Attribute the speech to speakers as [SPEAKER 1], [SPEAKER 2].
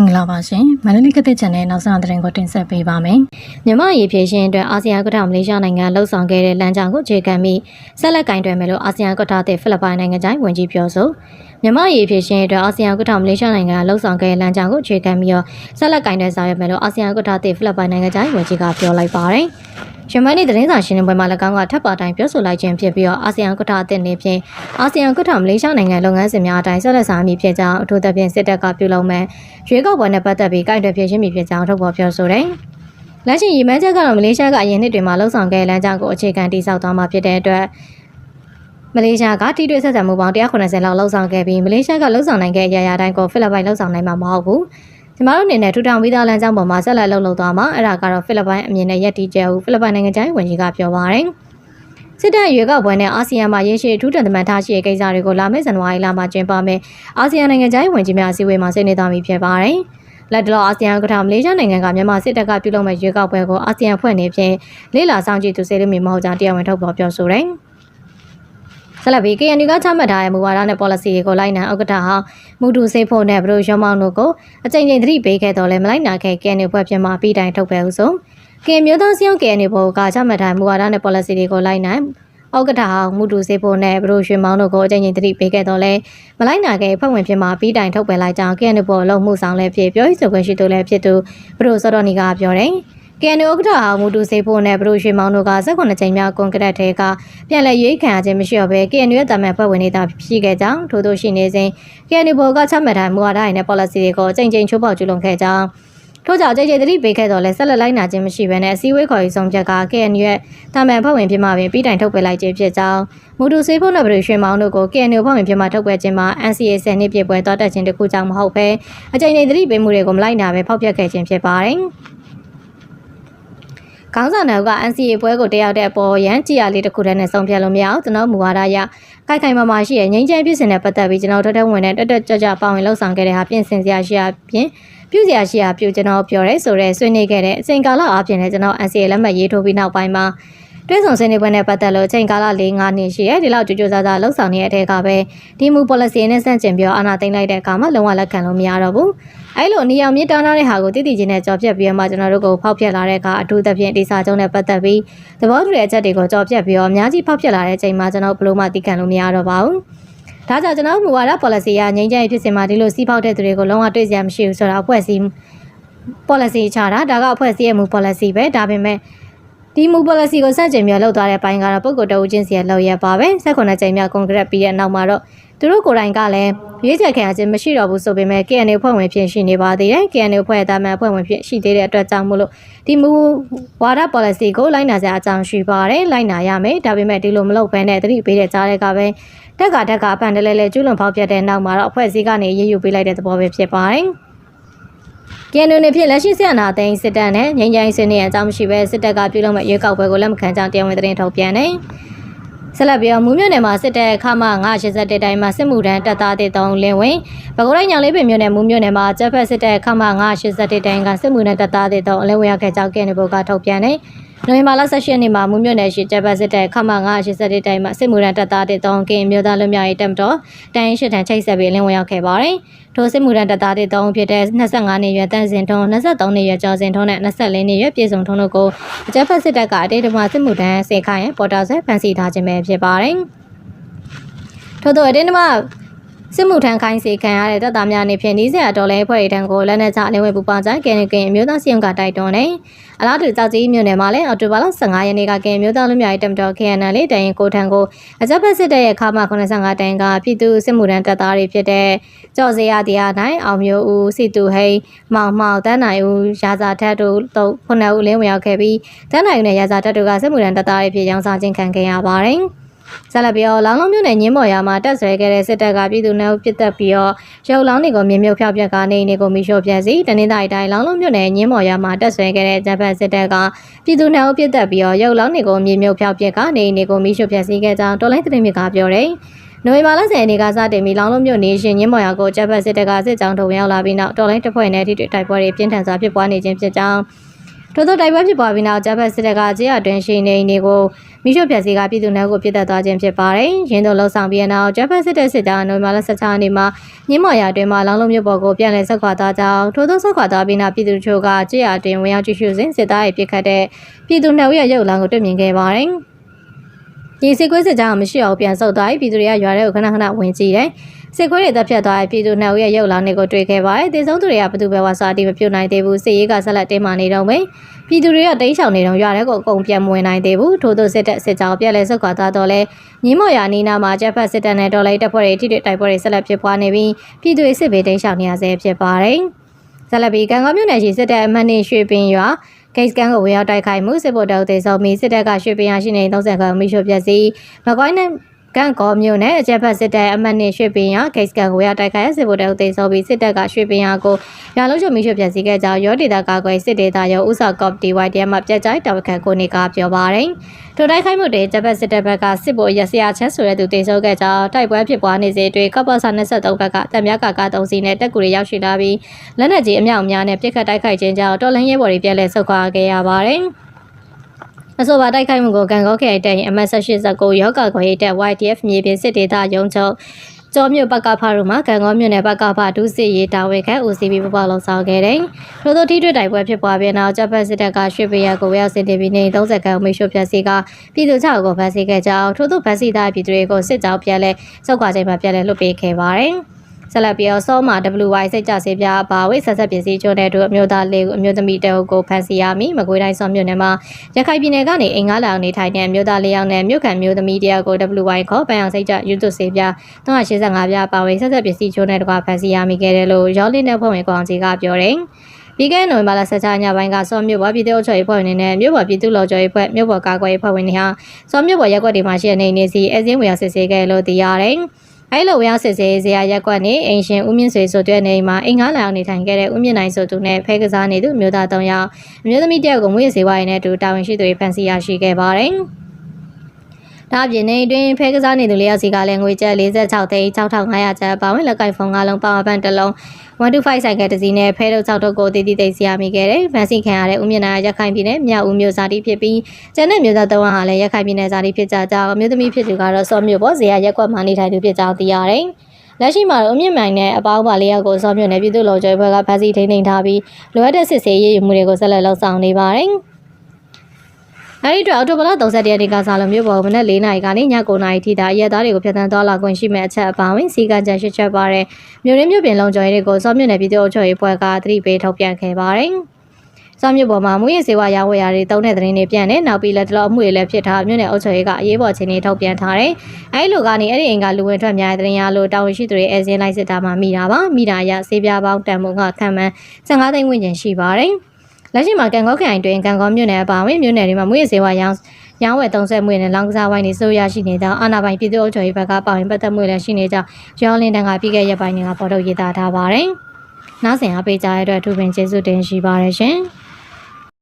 [SPEAKER 1] င်္ဂလာပါရှင်မန္တလေးကတဲ့ channel နောက်ဆုံးသတင်းကိုတင်ဆက်ပေးပါမယ်မြန်မာရေဖြည့်ရှင်အတွက်အာဆီယံကွန်ထမလေးရှားနိုင်ငံလှုပ်ဆောင်ခဲ့တဲ့လမ်းကြောင်းကိုခြေခံပြီးဆက်လက်ကင်တွယ်မယ်လို့အာဆီယံကွန်ထတဲ့ဖိလစ်ပိုင်နိုင်ငံခြားဝန်ကြီးပြောဆိုမြန်မာရေဖြည့်ရှင်အတွက်အာဆီယံကွန်ထမလေးရှားနိုင်ငံလှုပ်ဆောင်ခဲ့တဲ့လမ်းကြောင်းကိုခြေခံပြီးတော့ဆက်လက်ကင်တွယ်ဆောင်ရွက်မယ်လို့အာဆီယံကွန်ထတဲ့ဖိလစ်ပိုင်နိုင်ငံခြားဝန်ကြီးကပြောလိုက်ပါတယ် ရမန်နေ့သတင်းစာရှင်းလင်းပွဲမှာ၎င်းကထပ်ပါတိုင်းပြောဆိုလိုက်ခြင်းဖြစ်ပြီးတော့အာဆီယံကုထအသစ်နေဖြင့်အာဆီယံကုထမလေးရှားနိုင်ငံလုပ်ငန်းစဉ်များအတိုင်းဆက်လက်ဆောင်မည်ဖြစ်ကြောင်းအထူးသဖြင့်စစ်တပ်ကပြုလုပ်မဲ့ရွေးကောက်ပွဲနဲ့ပတ်သက်ပြီးကိုင်တွယ်ဖြည့်ရှင်းမည်ဖြစ်ကြောင်းထုတ်ဖော်ပြောဆိုတယ်။လက်ရှိရည်မှန်းချက်ကတော့မလေးရှားကအရင်နှစ်တွေမှာလှုပ်ဆောင်ခဲ့လမ်းကြောင်းကိုအခြေခံတည်ဆောက်သွားမှာဖြစ်တဲ့အတွက်မလေးရှားကထိတွေ့ဆက်ဆံမှုပေါင်း190လောက်လှုပ်ဆောင်ခဲ့ပြီးမလေးရှားကလှုပ်ဆောင်နိုင်ခဲ့အရာရာတိုင်းကိုဖိလစ်ပိုင်လှုပ်ဆောင်နိုင်မှာမဟုတ်ဘူး။ ကျမတို့အနေနဲ့ထူထောင်ပြီးသားလမ်းကြောင်းပေါ်မှာဆက်လက်လှုပ်လှုပ်သွားမှာအဲ့ဒါကတော့ဖိလစ်ပိုင်အမြင်နဲ့ယက်တီကျဲဟုဖိလစ်ပိုင်နိုင်ငံသားဝန်ကြီးကပြောပါတယ်။စစ်တပ်ရွေးကောက်ပွဲနဲ့အာဆီယံမှာရရှိထူးတန်တမန်ထားရှိတဲ့ကိစ္စတွေကိုလာမယ့်ဇန်နဝါရီလမှာကျင်းပမယ်။အာဆီယံနိုင်ငံသားဝန်ကြီးများအစည်းအဝေးမှာဆွေးနွေးသွားပြီဖြစ်ပါတယ်။လက်တလောအာဆီယံကထာမလေးရှားနိုင်ငံကမြန်မာစစ်တပ်ကပြုလုပ်မဲ့ရွေးကောက်ပွဲကိုအာဆီယံဖွဲ့နေဖြင့်လေးလာဆောင်ကြည့်သူစေလို့မဟုတ်ကြောင်းတရားဝင်ထုတ်ဖော်ပြောဆိုတယ်။ ဆက်လက်ပြီး KNU ကချမှတ်ထားတဲ့မူဝါဒနဲ့ policy တွေကိုလိုက်နာဥက္ကဋ္ဌဟောင်းမူတူစေဖို့နဲ့ဘရိုရုံမောင်းတို့ကိုအကြိမ်ကြိမ်သတိပေးခဲ့တော့လဲမလိုက်နာခဲ့ KNU ဘွဲ့ပြမှာပြီးတိုင်ထုတ်ပဲဥဆုံး KNU မျိုးသားစည်းရုံး KNU ဘောကချမှတ်ထားမူဝါဒနဲ့ policy တွေကိုလိုက်နာဥက္ကဋ္ဌဟောင်းမူတူစေဖို့နဲ့ဘရိုရွှေမောင်းတို့ကိုအကြိမ်ကြိမ်သတိပေးခဲ့တော့လဲမလိုက်နာခဲ့ဖွဲ့ဝင်ဖြစ်မှာပြီးတိုင်ထုတ်ပဲလိုက်ကြောင်း KNU ဘောလုံးမှုဆောင်လဲဖြစ်ပြောရေးဆိုခွင့်ရှိသူလဲဖြစ်သူဘရိုစောတော်နီကပြောတယ်။ KNU ဥက္ကဋ္ဌအောင်မူတူစေဖို့နဲ့ဘရိုရွှေမောင်တို့က18ကြိမ်မြောက်ကွန်ကရစ်ထဲကပြန်လည်ရွေးခံရခြင်းမရှိတော့ဘဲ KNU ရဲ့တာမန်ဖွဲ့ဝင်နေတာဖြစ်ခဲ့ကြောင်းထို့သောရှိနေစဉ် KNU ဘော်ကချမှတ်ထားမူဝါဒရင်းနဲ့ policy တွေကိုအကြိမ်ကြိမ်ချိုးဖောက်ကျူးလွန်ခဲ့ကြောင်းထို့ကြောင့်ကြိတ်ကြိတ်သတိပေးခဲ့တော့လဲဆက်လက်လိုက်နာခြင်းမရှိဘဲနဲ့အစည်းအဝေးခေါ်ယူဆောင်ချက်က KNU ရဲ့တာမန်ဖွဲ့ဝင်ဖြစ်မှပင်ပြီးတိုင်ထုတ်ပယ်လိုက်ခြင်းဖြစ်ကြောင်းမူတူစေဖို့နဲ့ဘရီရွှေမောင်တို့ကို KNU ဖွဲ့ဝင်ဖြစ်မှထုတ်ပယ်ခြင်းမှာ NCA 10နှစ်ပြည့်ပွဲတောတက်ခြင်းတခုကြောင့်မဟုတ်ဘဲအကြိမ်ကြိမ်သတိပေးမှုတွေကိုမလိုက်နာဘဲဖောက်ဖျက်ခဲ့ခြင်းဖြစ်ပါတယ်။ ခေါင်းဆောင်တွေက NCA ပွဲကိုတက်ရောက်တဲ့အပေါ်ရန်ကြည်ရလေးတစ်ခုတည်းနဲ့ဆုံးဖြတ်လို့မရအောင်ကျွန်တော်မူဝါဒအရခိုက်ခိုင်မာမာရှိရဲ့ငြိမ်းချမ်းပြည်စင်နဲ့ပတ်သက်ပြီးကျွန်တော်တက်တက်ဝင်နဲ့တက်တက်ကြွကြွပါဝင်လှုပ်ဆောင်ခဲ့တဲ့ဟာပြင်ဆင်စရာရှိရာပြင်ပြုစရာရှိရာပြုကျွန်တော်ပြောရဲဆိုရဲဆွေးနွေးခဲ့တဲ့အချိန်ကာလအပြင်လည်းကျွန်တော် NCA လက်မှတ်ရေးထိုးပြီးနောက်ပိုင်းမှာ တွဲဆောင်ဆွေးနွေးပွဲနဲ့ပတ်သက်လို့ချိန်ကာလ၄၅နှစ်ရှိရဲဒီလောက်ကြိုးကြိုးစားစားလှုပ်ဆောင်နေတဲ့အထက်ကပဲဒီမူ policy နဲ့ဆန့်ကျင်ပြီးအာဏာသိမ်းလိုက်တဲ့အခါမှာလုံးဝလက်ခံလို့မရတော့ဘူးအဲ့လိုနေအောင်မြင့်တောင်းတဲ့ဟာကိုတည်တည်ချင်းနဲ့ကြော်ပြက်ပြီးတော့မှကျွန်တော်တို့ကိုဖောက်ပြက်လာတဲ့အခါအထူးသဖြင့်ဒီစာချုပ်နဲ့ပတ်သက်ပြီးသဘောတူတဲ့အချက်တွေကိုကြော်ပြက်ပြီးတော့အများကြီးဖောက်ပြက်လာတဲ့အချိန်မှာကျွန်တော်ဘလို့မှသိခံလို့မရတော့ပါဘူးဒါကြောင့်ကျွန်တော်မူဝါဒ policy ကငြိမ်းချမ်းရေးဖြစ်စဉ်မှာဒီလိုစီးဖောက်တဲ့သူတွေကိုလုံးဝတွေ့စရာမရှိဘူးဆိုတာအဖွဲ့အစည်း policy ချတာဒါကအဖွဲ့အစည်းရဲ့မူ policy ပဲဒါပေမဲ့ ဒီမူ policy ကိုစတင်ပြီးလှုပ်သွားတဲ့ပိုင်းကတော့ပုဂ္ဂိုလ်တအုပ်ချင်းစီရဲ့လောက်ရပါပဲ18ကြိမ်မြောက်ကွန်ကရစ်ပြီးတဲ့နောက်မှာတော့သူတို့ကိုယ်တိုင်ကလည်းရွေးချယ်ခံရခြင်းမရှိတော့ဘူးဆိုပေမဲ့ KNU ဖွဲ့ဝင်ဖြစ်ရှိနေပါသေးတယ် KNU ဖွဲ့သားမှဖွဲ့ဝင်ဖြစ်ရှိသေးတဲ့အတွက်ကြောင့်မို့လို့ဒီမူဝါဒ policy ကိုလိုက်နာစရာအကြောင်းရှိပါတယ်လိုက်နာရမယ်ဒါပေမဲ့ဒီလိုမလုပ်ဘဲနဲ့တတိပေးတဲ့ကြားတဲ့ကပဲတက်ကတက်ကပန်တလဲလဲကျူးလွန်ဖောက်ပြတဲ့နောက်မှာတော့အဖွဲ့အစည်းကနေရည်ယူပေးလိုက်တဲ့သဘောပဲဖြစ်ပါတယ် ကင်နူနေဖြစ်လက်ရှိစစ်အာဏာသိမ်းစစ်တပ်နဲ့ငြိမ်းချမ်းရေးဆွေးနွေးရအကြောင်းမရှိဘဲစစ်တပ်ကပြုလုပ်မဲ့ရွေးကောက်ပွဲကိုလက်မခံကြောင်းတရားဝင်သတင်းထုတ်ပြန်တယ်။ဆက်လက်ပြီးတော့မူးမြို့နယ်မှာစစ်တပ်ခမ981တိုင်းမှာစစ်မှုထမ်းတပ်သားတွေတုံးလင်းဝင်ဘကိုးတိုင်းညောင်လေးပင်မြို့နယ်မူးမြို့နယ်မှာကျက်ဖက်စစ်တပ်ခမ981တိုင်းကစစ်မှုထမ်းတပ်သားတွေတုံးအလင်းဝင်ရောက်ခဲ့ကြောင်းကင်နူဘုတ်ကထုတ်ပြန်တယ် နိုဝင်ဘာလ18ရက်နေ့မှာမူးမြို့နယ်ရှိကျက်ဖက်စစ်တပ်ခမ981တိုင်းမှာစစ်မှုထမ်းတပ်သားတွေတုံးကင်မြို့သားလူမျိုးရေးတပ်မတော်တိုင်းရှိထန်ချိတ်ဆက်ပြီးအလင်းဝင်ရောက်ခဲ့ပါတယ်ထိုစစ်မှုထမ်းတပ်သားတွေတုံးဖြစ်တဲ့25နှစ်ရွယ်တန်းစင်ထုံး23နှစ်ရွယ်ကျော်စင်ထုံးနဲ့24နှစ်ရွယ်ပြည်စုံထုံးတို့ကိုကျက်ဖက်စစ်တပ်ကအတေတမစစ်မှုထမ်းစေခိုင်ပေါ်တာဆွဲဖမ်းဆီးထားခြင်းပဲဖြစ်ပါတယ်ထို့သောအတင်းတမ စစ်မှုထမ်းခိုင်းစေခံရတဲ့တပ်သားများအနေဖြင့်နီးစရာတော်လဲဖွဲ့ထံကိုလက်နက်ချအလင်းဝဲပူပေါင်းကြကင်ကင်အမျိုးသားစီရင်ကတိုက်တွန်းနေအလားတူကြောက်ကြီးမြို့နယ်မှာလည်းအော်တိုဘာလ15ရက်နေ့ကကင်မျိုးသားလူမျိုးရေးတမတော် KNL လေးတိုင်ကိုထံကိုအကြပ်ဖက်စစ်တပ်ရဲ့ခါမ85တန်းကပြည်သူစစ်မှုထမ်းတပ်သားတွေဖြစ်တဲ့ကြော်စရာတရားနိုင်အောင်မျိုးဦးစီတူဟိန်မောင်မောင်တန်းနိုင်ဦးရာဇာထက်တို့တို့ခုနှစ်ဦးလင်းဝင်ရောက်ခဲ့ပြီးတန်းနိုင်ဦးနဲ့ရာဇာထက်တို့ကစစ်မှုထမ်းတပ်သားတွေဖြစ်ရောင်းစားခြင်းခံခဲ့ရပါတယ်။ ဆက်လက်ပြီးတော့လောင်လုံးမြို့နယ်ညင်းမော်ရွာမှာတက်ဆွဲခဲ့တဲ့စစ်တပ်ကပြည်သူနယ်ပစ်တက်ပြီးတော့ရုပ်လောင်းတွေကိုမြင်မြုပ်ဖျောက်ပြက်ကနေနေကိုမိရှို့ပြက်စီတနင်္သာရီတိုင်းလောင်လုံးမြို့နယ်ညင်းမော်ရွာမှာတက်ဆွဲခဲ့တဲ့ဂျပန်စစ်တပ်ကပြည်သူနယ်ပစ်တက်ပြီးတော့ရုပ်လောင်းတွေကိုမြင်မြုပ်ဖျောက်ပြက်ကနေနေကိုမိရှို့ပြက်စီခဲ့ကြောင်းတော်လိုင်းသတင်းမြစ်ကပြောတယ်နိုဝင်ဘာလ10ရက်နေ့ကစတင်ပြီးလောင်လုံးမြို့နေရှင်ညင်းမော်ရွာကိုဂျပန်စစ်တပ်ကစစ်ကြောင်းထုံရောက်လာပြီးနောက်တော်လိုင်းတပ်ဖွဲ့နဲ့ထိတွေ့တိုက်ပွဲတွေပြင်းထန်စွာဖြစ်ပွားနေခြင်းဖြစ်ကြောင်း ထို့သောတိုက်ပွဲဖြစ်ပွားပြီးနောက်ဂျပန်စစ်တပ်ကကြေးရတွင်ရှိနေနေကိုမိရှုပြက်စီကပြည်သူနယ်ကိုပြစ်တက်သွားခြင်းဖြစ်ပါတယ်။ရင်းတို့လှုပ်ဆောင်ပြီးတဲ့နောက်ဂျပန်စစ်တပ်စစ်သားနိုဝင်ဘာလ16ရက်နေ့မှာမြင်းမော်ရအတွင်းမှာလောင်းလုံးမြို့ပေါ်ကိုပြန်လည်ဆက်ခွာသွားကြောင်းထို့သောဆက်ခွာသွားပြီးနောက်ပြည်သူတို့ကကြေးရအတွင်းဝင်ရောက်ကြည့်ရှုစဉ်စစ်သားရဲ့ပြစ်ခတ်တဲ့ပြည်သူနှစ်ဦးရဲ့ရုပ်လောင်းကိုတွေ့မြင်ခဲ့ပါတယ်။ဒီစစ်ခွေးစစ်ကြောင်းမရှိအောင်ပြန်ဆုတ်သွားပြီးပြည်သူတွေကရွာထဲကိုခဏခဏဝင်ကြည့်တယ်။ စစ်ခွေးတွေတပ်ဖြတ်သွားပြီးပြည်သူနှစ်ဦးရဲ့ရုပ်လောင်းတွေကိုတွေ့ခဲ့ပါတယ်။တေဆုံးသူတွေကဘယ်သူပဲဝါစာတီမပြုတ်နိုင်သေးဘူး။စစ်ရေးကဆက်လက်တင်းမာနေတော့မယ်။ပြည်သူတွေကတိမ်းရှောင်နေတော့ရွာထဲကိုအကုန်ပြန်မဝင်နိုင်သေးဘူး။ထို့သောစစ်တပ်စစ်ကြောင်းပြက်လဲဆုတ်ခွာသွားတော့လဲညီမော်ယာနီနာမှာဂျက်ဖက်စစ်တပ်နဲ့တော်လိုင်းတပ်ဖွဲ့တွေထိတွေ့တိုက်ပွဲတွေဆက်လက်ဖြစ်ပွားနေပြီးပြည်သူတွေစစ်ဘေးတိမ်းရှောင်နေရဆဲဖြစ်ပါတယ်။ဆက်လက်ပြီးကံကောင်းမြို့နယ်ရှိစစ်တပ်အမတ်နေရွှေပင်ရွာဂိတ်စကန်ကိုဝင်ရောက်တိုက်ခိုက်မှုစစ်ဗိုလ်တပ်တေဆုံးပြီးစစ်တပ်ကရွှေပင်ရရှိနေ30ခန်းမိရှုပြက်စီမကွိုင်းနဲ့ ကန်ကောမြို့နယ်အကြက်ဖက်စစ်တပ်အမတ်နဲ့ရွှေပင်ရဂိတ်စကန်ကိုဝင်ရောက်တိုက်ခိုက်စစ်ဗိုလ်တပ်တေဆုံးပြီးစစ်တပ်ကရွှေပင်ရကိုရလုံးချုံမိရှုပြက်စီခဲ့ကြောင်းရောဒေတာကာကွယ်စစ်ဒေတာရောဥစားကော့တီဝိုက်တရမှာပြက်ကြိုက်တော်ခန့်ကိုနေကပြောပါတယ်ထိုတိုက်ခိုက်မှုတွေဂျပန်စစ်တပ်ဘက်ကစစ်ဗိုလ်ရစရာချက်ဆိုတဲ့သူတေဆုံးခဲ့ကြောင်းတိုက်ပွဲဖြစ်ပွားနေစေအတွင်းကပ္ပစာ23ဘက်ကတပ်များကာက3စီနဲ့တက်ကူတွေရောက်ရှိလာပြီးလက်နက်ကြီးအမြောက်အများနဲ့ပြစ်ခတ်တိုက်ခိုက်ခြင်းကြောင့်တော်လင်းရဲဘော်တွေပြန်လည်ဆုတ်ခွာခဲ့ရပါတယ် အဆိုပါတိုက်ခိုက်မှုကိုကံကောက်ခဲ့တဲ့ MS89 ရောဂါခွေတဲ့ YDF မြေပြင်စစ်ဒေသရုံးချုပ်ကျော်မြို့ပကဖားတို့မှာကံကောမြို့နယ်ပကဖားဒုစစ်ရေးတာဝန်ခံ OCB ပပလောက်ဆောင်ခဲ့တယ်။ထို့သောထိတွေ့တိုက်ပွဲဖြစ်ပွားပြီးနောက်ဂျပန်စစ်တပ်ကရွှေပရကိုရောက်စစ်တီဗီနေ30ခန်းမိရှုဖြတ်စီကပြည်သူ့ချောက်ကိုဖမ်းဆီးခဲ့ကြောင်းထို့သောဖမ်းဆီးသားပြည်သူတွေကိုစစ်ကြောင်းပြန်လဲစောက်ခွာချိန်မှာပြန်လဲလွတ်ပေးခဲ့ပါတယ်။ ဆက်လက်ပြီးတော့စောမှာ WY စိတ်ကြစေပြအပါဝိဆက်ဆက်ပစ္စည်းကျွန်းတဲ့တို့အမျိုးသားလေးကိုအမျိုးသမီးတဲကိုဖမ်းဆီးရမိမကွေးတိုင်းစောမြို့နယ်မှာရခိုင်ပြည်နယ်ကနေအင်္ဂါလာနေထိုင်တဲ့အမျိုးသားလေးယောက်နဲ့မြို့ခံမျိုးသမီးတယောက်ကို WY ခေါ်ပန်းအောင်စိတ်ကြရွတ်သွစေပြ385ပြအပါဝိဆက်ဆက်ပစ္စည်းကျွန်းတဲ့တကွာဖမ်းဆီးရမိခဲ့တယ်လို့ရောလင်းတဲ့ဖွဲ့ဝင်ကောင်ကြီးကပြောတယ်ပြီးခဲ့တဲ့နိုဝင်ဘာလ16ညပိုင်းကစောမြို့ပေါ်ပြည်သူ့အုပ်ချုပ်ရေးဖွဲ့ဝင်တွေနဲ့မြို့ပေါ်ပြည်သူ့လော်ကျော်ရေးဖွဲ့မြို့ပေါ်ကာကွယ်ရေးဖွဲ့ဝင်တွေဟာစောမြို့ပေါ်ရက်ွက်တွေမှာရှိတဲ့နေနေစီအစင်းဝေရစစ်ဆေးခဲ့လို့သိရတယ်။ အဲလိုဝရစစ်စေးစရာရက်ကွက်နေအင်ရှင်ဦးမြင့်ဆွေဆိုတဲ့နေမှာအင်္ဂါလာအောင်နေထိုင်ခဲ့တဲ့ဦးမြင့်နိုင်ဆိုသူနဲ့ဖဲကစားနေသူမျိုးသား၃ယောက်အမျိုးသမီးတယောက်ကိုမွေးစေဝါရည်နဲ့အတူတာဝန်ရှိသူတွေဖမ်းဆီးရရှိခဲ့ပါတယ်။ ဒါအပြင်နေအတွင်းဖဲကစားနေသူလေးယောက်စီကလည်းငွေကျပ်46သိန်း6500ကျပ်ပါဝင်လက်ကိုက်ဖုန်း၅လုံးပါဝါပန်တစ်လုံး125ဆိုင်ကတစ်စီးနဲ့ဖဲတို့6တို့ကိုတည်တည်သိစီရမိခဲ့တယ်။ဗန်စီခံရတဲ့ဦးမြင့်နာရခိုင်ပြည်နယ်မြောက်ဦးမြို့ဇာတိဖြစ်ပြီးကျန်တဲ့မြို့သားသုံးဟာလည်းရခိုင်ပြည်နယ်ဇာတိဖြစ်ကြကြောင်းမြို့သမီးဖြစ်သူကတော့စောမြို့ပေါ်ဇေယျရက်ကွက်မှနေထိုင်သူဖြစ်ကြောင်းသိရတယ်။လက်ရှိမှာတော့အမြင့်မိုင်နဲ့အပေါင်းပါလေးယောက်ကိုစောမြို့နယ်ပြည်သူ့လုံခြုံရေးဘက်ကဖမ်းဆီးထိန်းသိမ်းထားပြီးလိုအပ်တဲ့စစ်ဆေးရေးမှုတွေကိုဆက်လက်လှုပ်ဆောင်နေပါတယ်။ အဲဒီအတွက်အော်တိုဘလ31ရက်နေ့ကစားလို့မြို့ပေါ်မနက်၄နာရီကနေည9နာရီထိတာအရက်သားတွေကိုဖျက်ဆီးသွားလာခွင့်ရှိမဲ့အချက်အပါဝင်စီကံချက်ရှစ်ချက်ပါတဲ့မြို့ရင်းမြို့ပြင်လုံခြုံရေးတွေကိုစောမြင့်နယ်ပြည်သူ့အုပ်ချုပ်ရေးဖွဲ့ကသတိပေးထုတ်ပြန်ခဲ့ပါတယ်။စောမြမြို့ပေါ်မှာမူရင်းစေဝါရောင်းဝယ်ရာတွေတုံးတဲ့သတင်းတွေပြန့်နေနောက်ပြီးလက်တလောအမှုတွေလည်းဖြစ်ထားမြို့နယ်အုပ်ချုပ်ရေးကအရေးပေါ်ချင်းတွေထုတ်ပြန်ထားတယ်။အဲဒီလိုကနေအဲ့ဒီအိမ်ကလူဝင်ထွက်များတဲ့သတင်းရလို့တာဝန်ရှိသူတွေအဲစင်းလိုက်စစ်တာမှမိတာပါ။မိတာရစေးပြားပေါင်းတန်မိုးကခံမှန်း15သိန်းဝန်းကျင်ရှိပါတယ်။ လက်ရှိမှာကံကောက်ခိုင်တွင်ကံကောမြို့နယ်အပါအဝင်မြို့နယ်တွေမှာမွေးစေဝါရောင်းရောင်းဝယ်သုံးဆက်မွေနဲ့လောင်ကစားဝိုင်းတွေဆိုရရှိနေကြောင်းအာဏာပိုင်ပြည်သူ့အုပ်ချုပ်ရေးဘက်ကပါဝင်ပတ်သက်မှုလည်းရှိနေကြောင်းရောင်းလင်းတန်းကပြီးခဲ့ရက်ပိုင်းတွေကဖော်ထုတ်ရေးသားထားပါတယ်။နောက်ဆင်အားပေးကြတဲ့အတွက်အထူးပင်ကျေးဇူးတင်ရှိပါတယ်ရှင်။